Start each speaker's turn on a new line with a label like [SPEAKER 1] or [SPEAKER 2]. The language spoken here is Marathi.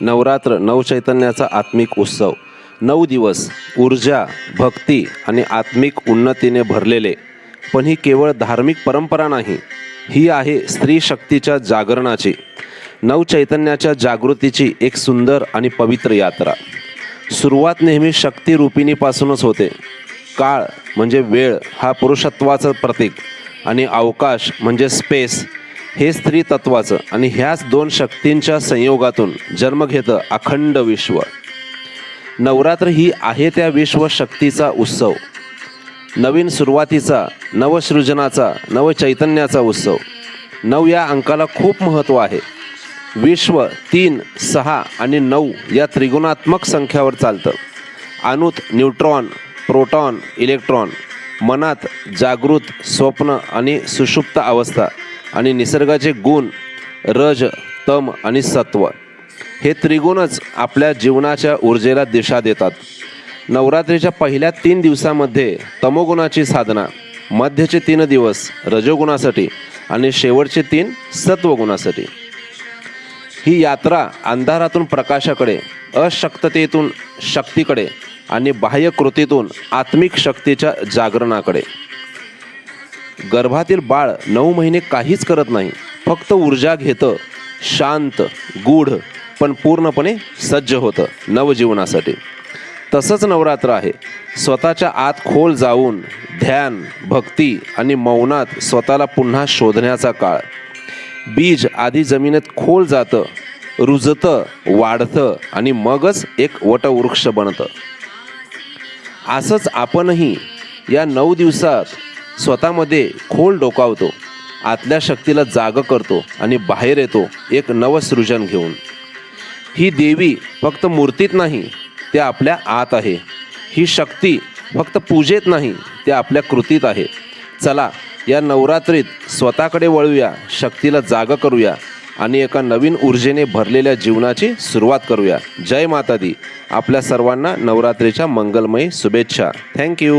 [SPEAKER 1] नवरात्र नवचैतन्याचा आत्मिक उत्सव. नऊ दिवस ऊर्जा भक्ती आणि आत्मिक उन्नतीने भरलेले. पण ही केवळ धार्मिक परंपरा नाही ही आहे स्त्री शक्तीच्या जागरणाची. नवचैतन्याच्या जागृतीची एक सुंदर आणि पवित्र यात्रा. सुरुवात नेहमी शक्तिरूपिणीपासूनच होते. काळ म्हणजे वेळ हा पुरुषत्वाचं प्रतीक आणि अवकाश म्हणजे स्पेस हे स्त्री तत्वाचं आणि ह्याच दोन शक्तींच्या संयोगातून जन्म घेतं अखंड विश्व. नवरात्र ही आहे त्या विश्वशक्तीचा उत्सव. नवीन सुरुवातीचा नवसृजनाचा नवचैतन्याचा उत्सव. नऊ या अंकाला खूप महत्त्व आहे. विश्व तीन सहा आणि नऊ या त्रिगुणात्मक संख्यावर चालतं. अणुत न्यूट्रॉन प्रोटॉन इलेक्ट्रॉन मनात जागृत स्वप्न आणि सुषुप्त अवस्था आणि निसर्गाचे गुण रज तम आणि सत्व हे त्रिगुणच आपल्या जीवनाच्या ऊर्जेला दिशा देतात. नवरात्रीच्या पहिल्या तीन दिवसामध्ये तमोगुणाची साधना मध्यचे तीन दिवस रजोगुणासाठी आणि शेवटचे तीन सत्वगुणासाठी. ही यात्रा अंधारातून प्रकाशाकडे अशक्ततेतून शक्तीकडे आणि बाह्य कृतीतून आत्मिक शक्तीच्या जागरणाकडे. गर्भातील बाळ नऊ महिने काहीच करत नाही. फक्त ऊर्जा घेतं शांत गूढ पण पूर्णपणे सज्ज होतं नवजीवनासाठी. तसंच नवरात्र आहे. स्वतःच्या आत खोल जाऊन ध्यान भक्ती आणि मौनात स्वतःला पुन्हा शोधण्याचा काळ. बीज आधी जमिनीत खोल जातं रुजतं वाढतं आणि मगच एक वटवृक्ष बनतं. असंच आपणही या नऊ दिवसात स्वतःमध्ये खोल डोकावतो आतल्या शक्तीला जाग करतो आणि बाहेर येतो एक नवसृजन घेऊन. ही देवी फक्त मूर्तीत नाही ते आपल्या आत आहे. ही शक्ती फक्त पूजेत नाही ते आपल्या कृतीत आहे. चला या नवरात्रीत स्वतःकडे वळूया शक्तीला जाग करूया आणि एका नवीन ऊर्जेने भरलेल्या जीवनाची सुरुवात करूया. जय माता दी आपल्या सर्वांना नवरात्रीच्या मंगलमयी शुभेच्छा. थँक्यू